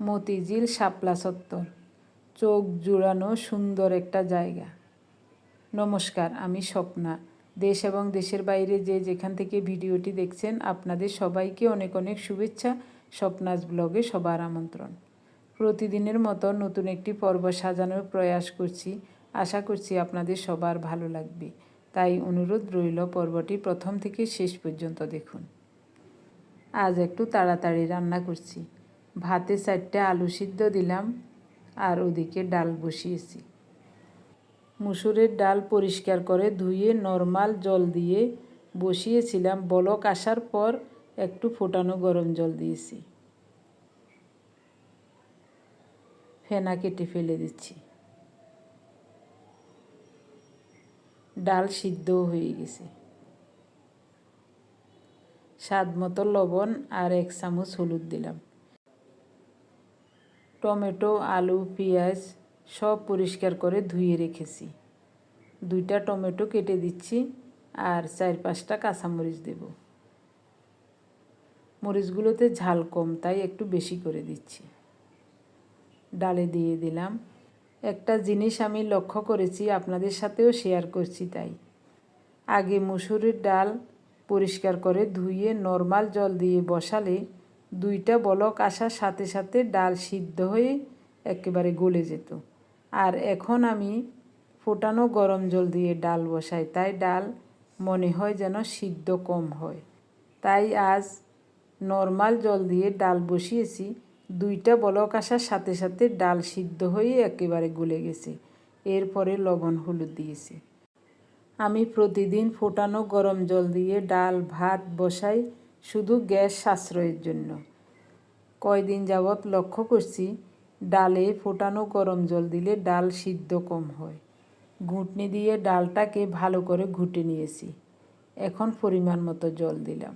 মতিঝিল শাপলা চত্বর চোখ জুড়ানো সুন্দর একটা জায়গা। নমস্কার, আমি স্বপ্না। দেশ এবং দেশের বাইরে যে যেখান থেকে ভিডিওটি দেখছেন, আপনাদের সবাইকে অনেক অনেক শুভেচ্ছা স্বপ্নাজ ব্লগে সবার আমন্ত্রণ। প্রতিদিনের মতো নতুন একটি পর্ব সাজানোর প্রয়াস করছি। আশা করছি আপনাদের সবার ভালো লাগবে। তাই অনুরোধ রইল পর্বটি প্রথম থেকে শেষ পর্যন্ত দেখুন। আজ একটু তাড়াতাড়ি রান্না করছি। ভাতে চারটে আলু সিদ্ধ দিলাম আর ওদিকে ডাল বসিয়েছি। মুসুরের ডাল পরিষ্কার করে ধুয়ে নর্মাল জল দিয়ে বসিয়েছিলাম। বলক আসার পর একটু ফোটানো গরম জল দিয়েছি। ফেনা কেটে ফেলে দিচ্ছি। ডাল সিদ্ধ হয়ে গেছে। স্বাদ মতো লবণ আর এক চামচ হলুদ দিলাম। টমেটো, আলু, পেঁয়াজ সব পরিষ্কার করে ধুয়ে রেখেছি। দুইটা টমেটো কেটে দিচ্ছি আর চার পাঁচটা কাঁচামরিচ দেব। মরিচগুলোতে ঝাল কম, তাই একটু বেশি করে দিচ্ছি। ডালে দিয়ে দিলাম। একটা জিনিস আমি লক্ষ্য করেছি, আপনাদের সাথেও শেয়ার করছি তাই। আগে মুসুরির ডাল পরিষ্কার করে ধুয়ে নর্মাল জল দিয়ে বসালে দুইটা বলক আসার সাথে সাথে ডাল সিদ্ধ হয়ে একেবারে গলে যেত। আর এখন আমি ফোটানো গরম জল দিয়ে ডাল বসাই। তাই ডাল মনে হয় যেন সিদ্ধ কম হয়। তাই আজ নর্মাল জল দিয়ে ডাল বসিয়েছি। দুইটা বলক আসার সাথে সাথে ডাল সিদ্ধ হয়ে একেবারে গলে গেছে। এরপরে লবণ হলুদ দিয়েছি। আমি প্রতিদিন ফোটানো গরম জল দিয়ে ডাল ভাত বসাই। শুধু গ্যাস সাশ্রয়ের জন্য। কয়দিন যাবৎ লক্ষ্য করছি, ডালে ফোটানো গরম জল দিলে ডাল সিদ্ধ কম হয়। ঘুটনি দিয়ে ডালটাকে ভালো করে ঘুটে নিয়েছি। এখন পরিমাণ মতো জল দিলাম।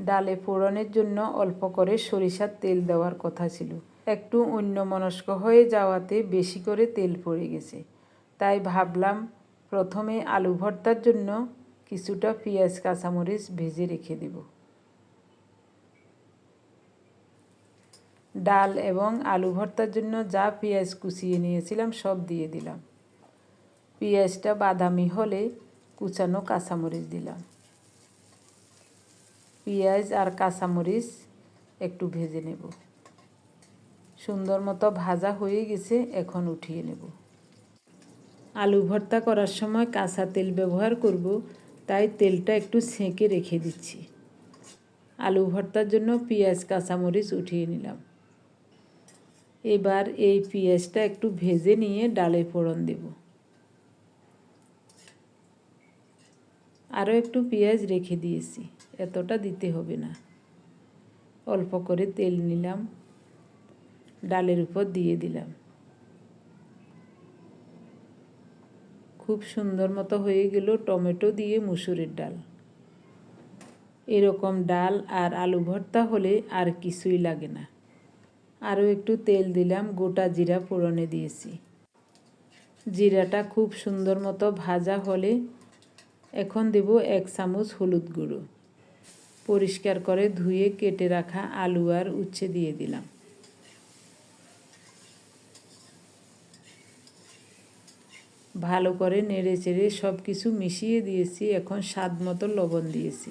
ডালে ফোড়নের জন্য অল্প করে সরিষার তেল দেওয়ার কথা ছিল। একটু অন্যমনস্ক হয়ে যাওয়াতে বেশি করে তেল পড়ে গেছে। তাই ভাবলাম, প্রথমে আলু ভর্তার জন্য কিছুটা পেঁয়াজ কাঁচামরিচ ভেজে রেখে দেব। ডাল এবং আলু ভর্তার জন্য যা পেঁয়াজ কুচিয়ে নিয়েছিলাম সব দিয়ে দিলাম। পেঁয়াজটা বাদামি হলে কুচানো কাঁচামরিচ দিলাম। পেঁয়াজ আর কাঁচামরিচ একটু ভেজে নেব। সুন্দর মতো ভাজা হয়ে গেছে, এখন উঠিয়ে নেব। আলু ভর্তা করার সময় কাঁচা তেল ব্যবহার করব। তাই তেলটা একটু সেঁকে রেখে দিচ্ছি। আলু ভর্তার জন্য পেঁয়াজ, কাঁচামরিচ উঠিয়ে নিলাম। এবার এই পেঁয়াজটা একটু ভেজে নিয়ে ডালে ফোড়ন দেব। আরও একটু পেঁয়াজ রেখে দিয়েছি, এতটা দিতে হবে না। অল্প করে তেল নিলাম, ডালের উপর দিয়ে দিলাম। খুব সুন্দর মতো হয়ে গেল টমেটো দিয়ে মুসুরের ডাল। এরকম ডাল আর আলু ভর্তা হলে আর কিছুই লাগে না। আরও একটু তেল দিলাম, গোটা জিরা ফোড়নে দিয়েছি। জিরাটা খুব সুন্দর মতো ভাজা হলে এখন দেব এক চামচ হলুদ গুঁড়ো। পরিষ্কার করে ধুয়ে কেটে রাখা আলু আর উচ্ছে দিয়ে দিলাম। ভালো করে নেড়ে চেড়ে সব কিছু মিশিয়ে দিয়েছি, এখন স্বাদ মতো লবণ দিয়েছি।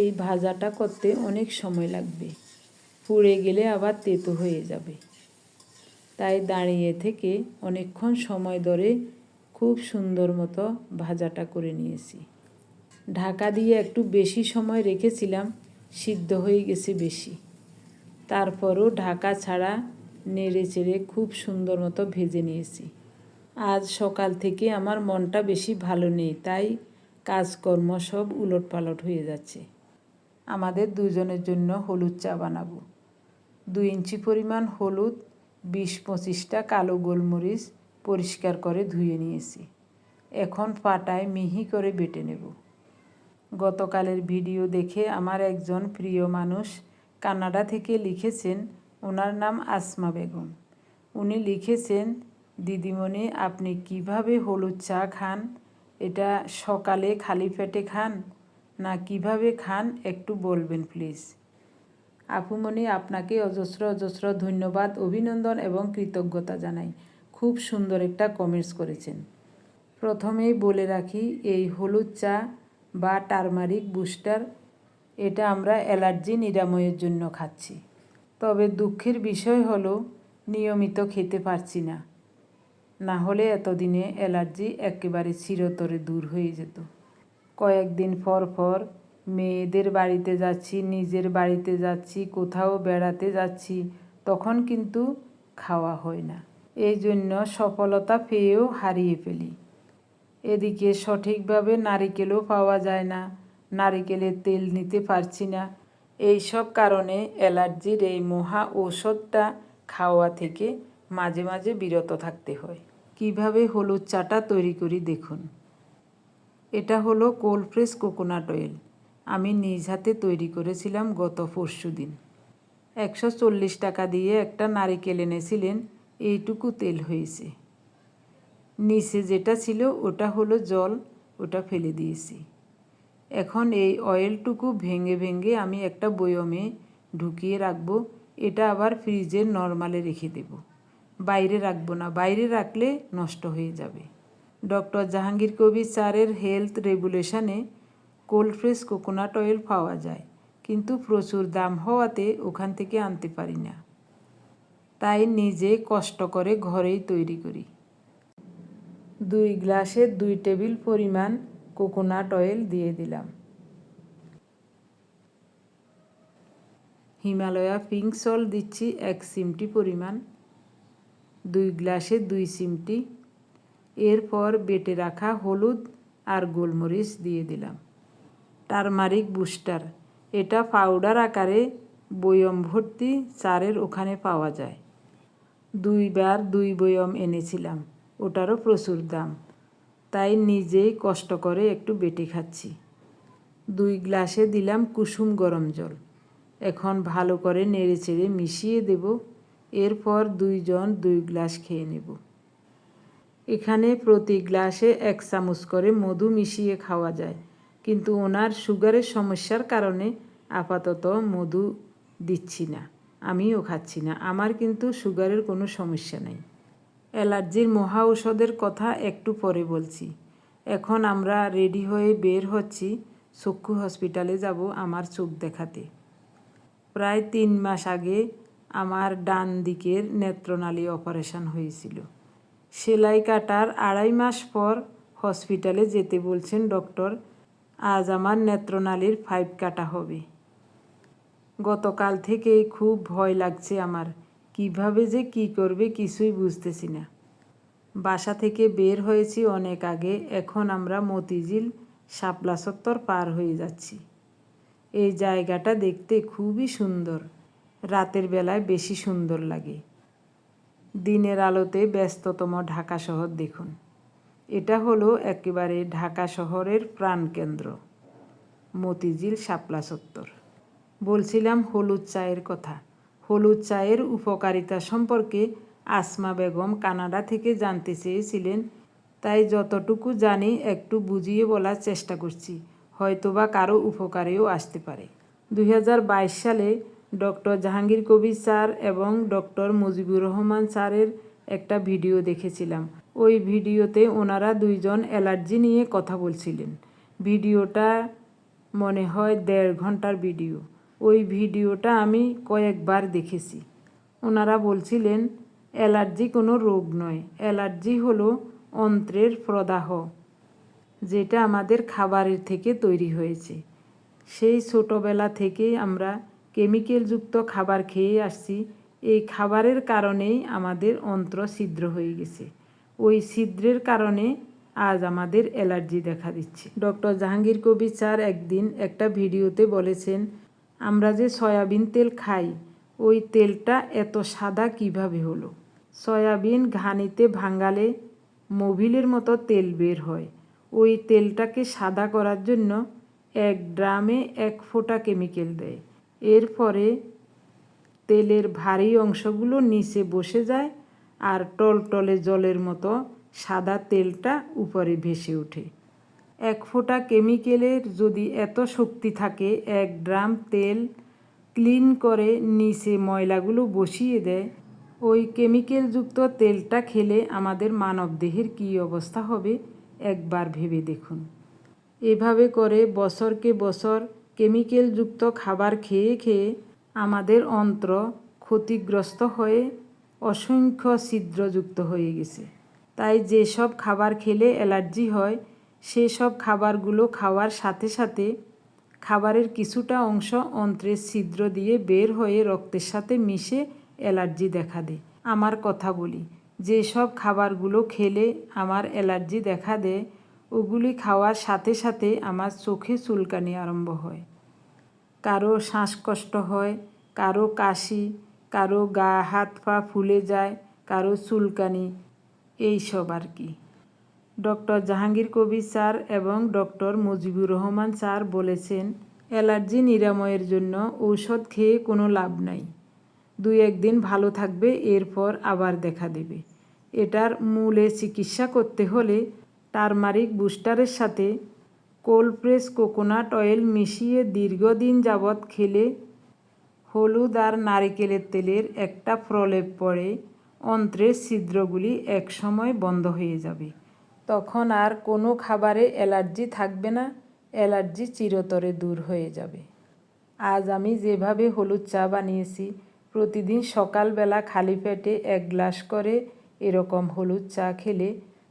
এই ভাজাটা করতে অনেক সময় লাগবে। পুড়ে গেলে আবার তেতো হয়ে যাবে। তাই দাঁড়িয়ে থেকে অনেকক্ষণ সময় ধরে খুব সুন্দর মতো ভাজাটা করে নিয়েছি। ঢাকা দিয়ে একটু বেশি সময় রেখেছিলাম, সিদ্ধ হয়ে গেছে বেশি। তারপরও ঢাকা ছাড়া নেড়ে চেড়ে খুব সুন্দর মতো ভেজে নিয়েছি। আজ সকাল থেকে আমার মনটা বেশি ভালো নেই, তাই কাজকর্ম সব উলট পালট হয়ে যাচ্ছে। আমাদের দুজনের জন্য হলুদ চা বানাবো। দুই ইঞ্চি পরিমাণ হলুদ, বিশ পঁচিশটা কালো গোলমরিচ পরিষ্কার করে ধুয়ে নিয়েছি। এখন পাটায় মিহি করে বেটে নেব। গতকালের ভিডিও দেখে আমার একজন প্রিয় মানুষ কানাডা থেকে লিখেছেন, ওনার নাম আসমা বেগম। উনি লিখেছেন দিদিমণি, আপনি কীভাবে হলুদ চা খান? এটা সকালে খালি পেটে খান না কীভাবে খান একটু বলবেন প্লিজ আপুমণি আপনাকে অজস্র অজস্র ধন্যবাদ, অভিনন্দন এবং কৃতজ্ঞতা জানাই। খুব সুন্দর একটা কমেন্টস করেছেন। প্রথমেই বলে রাখি, এই হলুদ চা বা টারমারিক বুস্টার এটা আমরা অ্যালার্জি নিরাময়ের জন্য খাচ্ছি। তবে দুঃখের বিষয় হলো, নিয়মিত খেতে পারছি না। না হলে এতদিনে অ্যালার্জি একেবারে চিরতরে দূর হয়ে যেত। কয়েকদিন পর পর মেয়েদের বাড়িতে যাচ্ছি, নিজের বাড়িতে যাচ্ছি, কোথাও বেড়াতে যাচ্ছি, তখন কিন্তু খাওয়া হয় না। এই জন্য সফলতা পেয়েও হারিয়ে ফেলি। এদিকে সঠিকভাবে নারিকেলও পাওয়া যায় না নারিকেলের তেল নিতে পারছি না। এই সব কারণে অ্যালার্জির এই মহা ঔষধটা খাওয়া থেকে মাঝে মাঝে বিরত থাকতে হয়। কীভাবে হলুদ চাটা তৈরি করি দেখুন। এটা হলো কোল্ড প্রেস কোকোনাট অয়েল। আমি নিজ হাতে তৈরি করেছিলাম গত পরশু দিন। একশো চল্লিশ টাকা দিয়ে একটা নারিকেল এনেছিলেন, এইটুকু তেল হয়েছে। নিচে যেটা ছিল ওটা হলো জল, ওটা ফেলে দিয়েছি। এখন এই অয়েলটুকু ভেঙে ভেঙে আমি একটা বয়মে ঢুকিয়ে রাখব, এটা আবার ফ্রিজের নর্মালে রেখে দেব। বাইরে রাখব না, বাইরে রাখলে নষ্ট হয়ে যাবে। ডক্টর জাহাঙ্গীর কবির স্যারের হেলথ রেগুলেশনে কোল্ড ফ্রেশ কোকোনাট অয়েল পাওয়া যায়, কিন্তু প্রচুর দাম হওয়াতে ওখান থেকে আনতে পারি না। তাই নিজে কষ্ট করে ঘরেই তৈরি করি। দুই গ্লাসে দুই টেবিল পরিমাণ কোকোনাট অয়েল দিয়ে দিলাম। হিমালয়া পিঙ্ক সল্ট দিচ্ছি এক সিমটি পরিমাণ। দুই গ্লাসে দুই সিমটি এরপর বেটে রাখা হলুদ আর গোলমরিচ দিয়ে দিলাম। Turmeric booster. এটা পাউডার আকারে বয়ম ভর্তি চারের ওখানে পাওয়া যায়। দুইবার দুই বয়ম এনেছিলাম। ওটারও প্রচুর দাম। তাই নিজেই কষ্ট করে একটু বেটে খাচ্ছি। দুই গ্লাসে দিলাম কুসুম গরম জল। এখন ভালো করে নেড়ে চেড়ে মিশিয়ে দেব। এরপর দুইজন দুই গ্লাস খেয়ে নেব। এখানে প্রতি গ্লাসে এক চামচ করে মধু মিশিয়ে খাওয়া যায়, কিন্তু ওনার সুগারের সমস্যার কারণে আপাতত মধু দিচ্ছি না, আমিও খাচ্ছি না, আমার কিন্তু সুগারের কোনো সমস্যা নেই। অ্যালার্জির মহা ঔষধের কথা একটু পরে বলছি। এখন আমরা রেডি হয়ে বের হচ্ছি, চক্ষু হসপিটালে যাব আমার চোখ দেখাতে। প্রায় তিন মাস আগে আমার ডান দিকের নেত্রনালী অপারেশন হয়েছিল। সেলাই কাটার আড়াই মাস পর হসপিটালে যেতে বলছেন ডক্টর, আজ আমার নেত্রনালীর ফাইভ কাটা হবে। গতকাল থেকেই খুব ভয় লাগছে আমার, কীভাবে যে কি করবে কিছুই বুঝতেছি না। বাসা থেকে বের হয়েছি অনেক আগে, এখন আমরা মতিঝিল শাপলা চত্বর পার হয়ে যাচ্ছি। এই জায়গাটা দেখতে খুবই সুন্দর। রাতের বেলায় বেশি সুন্দর লাগে। দিনের আলোতে ব্যস্ততম ঢাকা শহর দেখুন। এটা হলো একেবারে ঢাকা শহরের প্রাণকেন্দ্র। মতিঝিল শাপলা চত্বর। বলছিলাম হলুদ চায়ের কথা। হলুদ চায়ের উপকারিতা সম্পর্কে আসমা বেগম কানাডা থেকে জানতে চেয়েছিলেন, তাই যতটুকু জানি একটু বুঝিয়ে বলার চেষ্টা করছি, হয়তোবা কারও উপকারেও আসতে পারে। দু হাজার বাইশ সালে ডক্টর জাহাঙ্গীর কবির স্যার এবং ডক্টর মুজিবুর রহমান স্যারের একটা ভিডিও দেখেছিলাম। ওই ভিডিওতে ওনারা দুইজন অ্যালার্জি নিয়ে কথা বলছিলেন। ভিডিওটা মনে হয় দেড় ঘণ্টার ভিডিও। ওই ভিডিওটা আমি কয়েকবার দেখেছি। ওনারা বলছিলেন, অ্যালার্জি কোনো রোগ নয়। অ্যালার্জি হলো অন্ত্রের প্রদাহ, যেটা আমাদের খাবারের থেকে তৈরি হয়েছে। সেই ছোটোবেলা থেকেই আমরা কেমিক্যালযুক্ত খাবার খেয়ে আসছি। এই খাবারের কারণেই আমাদের অন্ত্র ছিদ্র হয়ে গেছে। ওই ছিদ্রের কারণে আজ আমাদের অ্যালার্জি দেখা দিচ্ছে। ডক্টর জাহাঙ্গীর কবির স্যার একদিন একটা ভিডিওতে বলেছেন, আমরা যে সয়াবিন তেল খাই, ওই তেলটা এত সাদা কীভাবে হলো? সয়াবিন ঘানিতে ভাঙ্গালে মোবিলের মতো তেল বের হয়। ওই তেলটাকে সাদা করার জন্য এক ড্রামে এক ফোঁটা কেমিক্যাল দেয়। এরপরে তেলের ভারী অংশগুলো নিচে বসে যায় আর টলটলে জলের মতো সাদা তেলটা উপরে ভেসে ওঠে। এক ফোঁটা কেমিক্যালের যদি এত শক্তি থাকে, এক ড্রাম তেল ক্লিন করে নিচে ময়লাগুলো বসিয়ে দেয়, ওই কেমিক্যালযুক্ত তেলটা খেলে আমাদের মানবদেহের কী অবস্থা হবে একবার ভেবে দেখুন। এভাবে করে বছরকে বছর কেমিক্যালযুক্ত খাবার খেয়ে খেয়ে আমাদের অন্ত্র ক্ষতিগ্রস্ত হয়ে অসংখ্য ছিদ্রযুক্ত হয়ে গেছে। তাই যেসব খাবার খেলে অ্যালার্জি হয়, সেসব খাবারগুলো খাওয়ার সাথে সাথে খাবারের কিছুটা অংশ অন্ত্রের ছিদ্র দিয়ে বের হয়ে রক্তের সাথে মিশে অ্যালার্জি দেখা দেয়। আমার কথা বলি, যেসব খাবারগুলো খেলে আমার অ্যালার্জি দেখা দেয়, ওগুলি খাওয়ার সাথে সাথে আমার চোখে চুলকানি আরম্ভ হয়। কারও শ্বাসকষ্ট হয়, কারও কাশি, কারও গা, হাত, পা ফুলে যায়, কারও চুলকানি, এই সব আর কি। ডক্টর জাহাঙ্গীর কবির স্যার এবং ডক্টর মুজিবুর রহমান স্যার বলেছেন, অ্যালার্জি নিরাময়ের জন্য ঔষধ খেয়ে কোনো লাভ নাই। দুই একদিন ভালো থাকবে, এরপর আবার দেখা দেবে। এটার মূলে চিকিৎসা করতে হলে টারমারিক বুস্টারের সাথে কোল্ড প্রেস কোকোনাট অয়েল মিশিয়ে দীর্ঘদিন যাবৎ খেলে হলুদ আর নারিকেলের তেলের একটা প্রলেপ পড়ে অন্ত্রের ছিদ্রগুলি একসময় বন্ধ হয়ে যাবে। তখন আর কোনো খাবারে অ্যালার্জি থাকবে না, অ্যালার্জি চিরতরে দূর হয়ে যাবে। আজ আমি যেভাবে হলুদ চা বানিয়েছি, প্রতিদিন সকালবেলা খালি পেটে এক গ্লাস করে এরকম হলুদ চা খেলে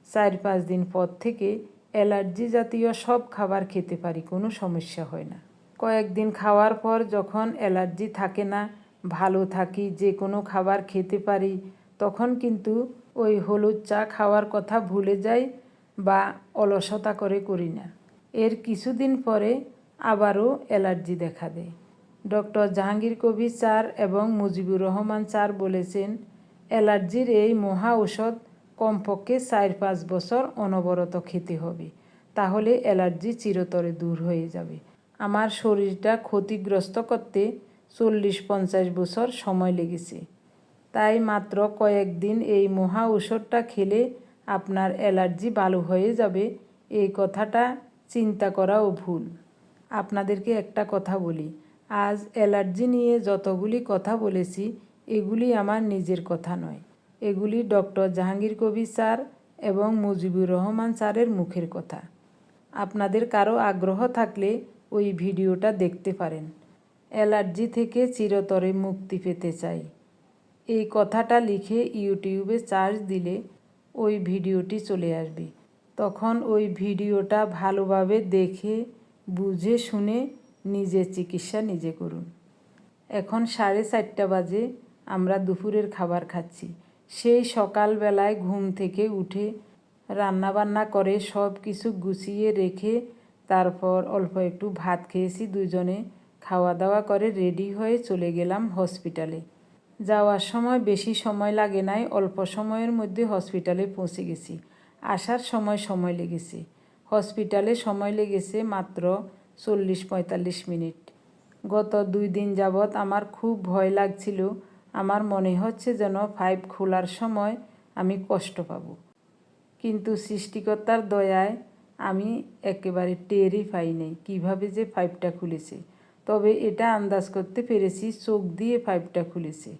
চার পাঁচ দিন পর থেকে অ্যালার্জি জাতীয় সব খাবার খেতে পারি, কোনো সমস্যা হয় না। কয়েকদিন খাওয়ার পর যখন অ্যালার্জি থাকে না, ভালো থাকি, যে কোনো খাবার খেতে পারি, তখন কিন্তু ওই হলুদ চা খাওয়ার কথা ভুলে যাই বা অলসতা করে করি না। এর কিছুদিন পরে আবারও অ্যালার্জি দেখা দেয়। ডক্টর জাহাঙ্গীর কবির স্যার এবং মুজিবুর রহমান স্যার বলেছেন, অ্যালার্জির এই মহা ঔষধ কমপক্ষে চার পাঁচ বছর অনবরত খেতে হবে, তাহলে অ্যালার্জি চিরতরে দূর হয়ে যাবে। আমার শরীরটা ক্ষতিগ্রস্ত করতে চল্লিশ পঞ্চাশ বছর সময় লেগেছে। তাই মাত্র কয়েকদিন এই মহা ঔষধটা খেলে আপনার অ্যালার্জি ভালো হয়ে যাবে, এই কথাটা চিন্তা করাও ভুল। আপনাদেরকে একটা কথা বলি, আজ অ্যালার্জি নিয়ে যতগুলি কথা বলেছি, এগুলি আমার নিজের কথা নয়। এগুলি ডক্টর জাহাঙ্গীর কবির স্যার এবং মুজিবুর রহমান স্যারের মুখের কথা। আপনাদের কারও আগ্রহ থাকলে ওই ভিডিওটা দেখতে পারেন। অ্যালার্জি থেকে চিরতরে মুক্তি পেতে চাই। এই কথাটা লিখে ইউটিউবে চার্জ দিলে ওই ভিডিওটি চলে আসবে। তখন ওই ভিডিওটা ভালোভাবে দেখে, বুঝে, শুনে নিজের চিকিৎসা নিজে করুন। এখন সাড়ে চারটা বাজে, আমরা দুপুরের খাবার খাচ্ছি। সেই সকালবেলায় ঘুম থেকে উঠে রান্নাবান্না করে সব কিছু গুছিয়ে রেখে তারপর অল্প একটু ভাত খেয়েছি দুজনে। খাওয়া দাওয়া করে রেডি হয়ে চলে গেলাম হসপিটালে। যাওয়ার সময় বেশি সময় লাগে নাই, অল্প সময়ের মধ্যে হসপিটালে পৌঁছে গেছি। আসার সময় সময় লেগেছে। হসপিটালে সময় লেগেছে মাত্র চল্লিশ পঁয়তাল্লিশ মিনিট। গত দুই দিন যাবৎ আমার খুব ভয় লাগছিল। আমার মনে হচ্ছে যেন পাইপ খোলার সময় আমি কষ্ট পাব। কিন্তু সৃষ্টিকর্তার দয়ায় আমি একেবারে টেরই পাইনি কীভাবে যে পাইপটা খুলেছে। তবে এটা আন্দাজ করতে পেরেছি চোখ দিয়ে পাইপটা খুলেছে।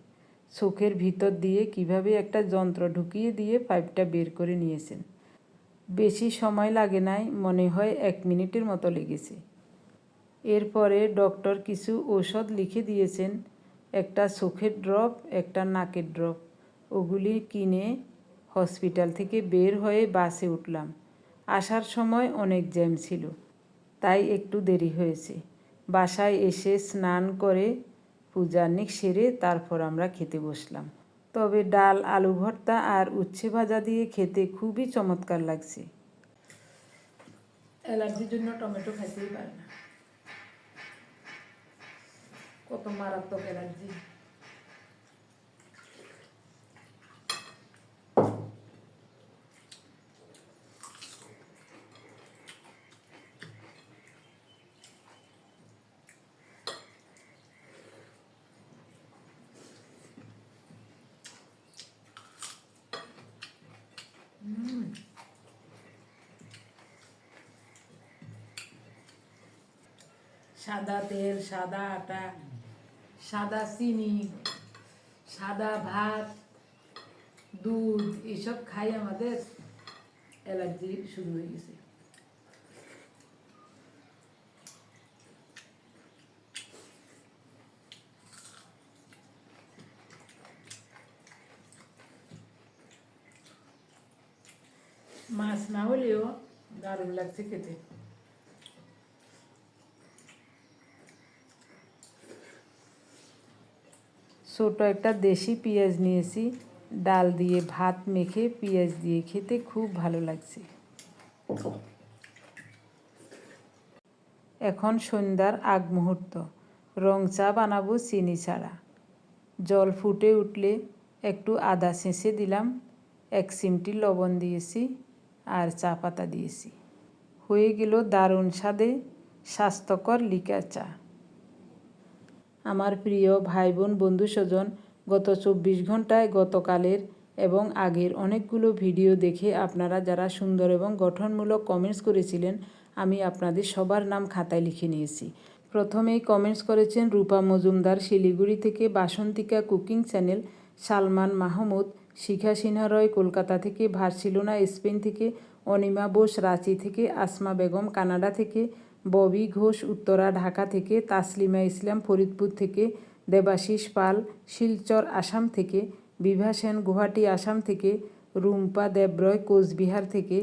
চোখের ভিতর দিয়ে কীভাবে একটা যন্ত্র ঢুকিয়ে দিয়ে পাইপটা বের করে নিয়েছেন। বেশি সময় লাগে নাই, মনে হয় এক মিনিটের মতো লেগেছে। এরপরে ডক্টর কিছু ঔষধ লিখে দিয়েছেন একটা চোখের ড্রপ একটা নাকের ড্রপ ওগুলি কিনে হসপিটাল থেকে বের হয়ে বাসে উঠলাম। আসার সময় অনেক জ্যাম ছিল, তাই একটু দেরি হয়েছে। বাসায় এসে স্নান করে পূজার্নিক সেরে তারপর আমরা খেতে বসলাম। তবে ডাল, আলু ভর্তা আর উচ্ছে ভাজা দিয়ে খেতে খুবই চমৎকার লাগছে। অ্যালার্জির জন্য টমেটো খাইতেই পারে না। কত মারাত্মক অ্যালার্জি সাদা তেল সাদা আটা। সাদা চিনি, সাদা ভাত, দুধ এসব খাই আমাদের অ্যালার্জি শুরু হয়ে গেছে। মাছ না হলেও দারুণ লাগছে খেতে। ছোট একটা দেশি পেঁয়াজ নিয়েছি। ডাল দিয়ে, ভাত মেখে পেঁয়াজ দিয়ে খেতে খুব ভালো লাগছে। এখন সন্ধ্যার আগ মুহূর্ত। রং চা বানাবো চিনি ছাড়া। জল ফুটে উঠলে একটু আদা ছেঁচে দিলাম, এক চিমটি লবণ দিয়েছি আর চা পাতা দিয়েছি। হয়ে গেল দারুণ স্বাদে স্বাস্থ্যকর লিকার চা। আমার প্রিয় ভাই বোন বন্ধু স্বজন গত চব্বিশ ঘন্টায় গতকালের এবং আগের অনেকগুলো ভিডিও দেখে আপনারা যারা সুন্দর এবং গঠনমূলক কমেন্টস করেছিলেন, আমি আপনাদের সবার নাম খাতায় লিখে নিয়েছি। প্রথমেই কমেন্টস করেছেন রূপা মজুমদার, শিলিগুড়ি থেকে বাসন্তিকা কুকিং চ্যানেল, সালমান মাহমুদ, শিখা সিনহা রয় কলকাতা থেকে, ভার্সিলোনা, স্পেন থেকে, অনিমা বোস, রাঁচি থেকে, আসমা বেগম, কানাডা থেকে ববি ঘোষ উত্তরা, ঢাকা থেকে, তাসলিমা ইসলাম ফরিদপুর থেকে, দেবাশিস পাল শিলচর, আসাম থেকে, বিভা সেন গুয়াহাটি, আসাম থেকে, রুম্পা দেবরয় কোচবিহার থেকে,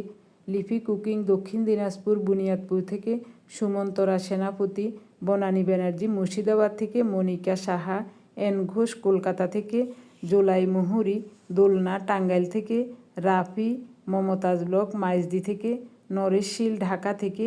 লিপি কুকিং দক্ষিণ দিনাজপুর, বুনিয়াদপুর থেকে, সুমন্তরা সেনাপতি, বনানী ব্যানার্জি মুর্শিদাবাদ থেকে, মনিকা সাহা, এন ঘোষ কলকাতা থেকে, জোলাই মুহুরি, দোলনা টাঙ্গাইল থেকে, রাফি, মমতাজ ব্লক মাইজদি থেকে নরেশশীল ঢাকা থেকে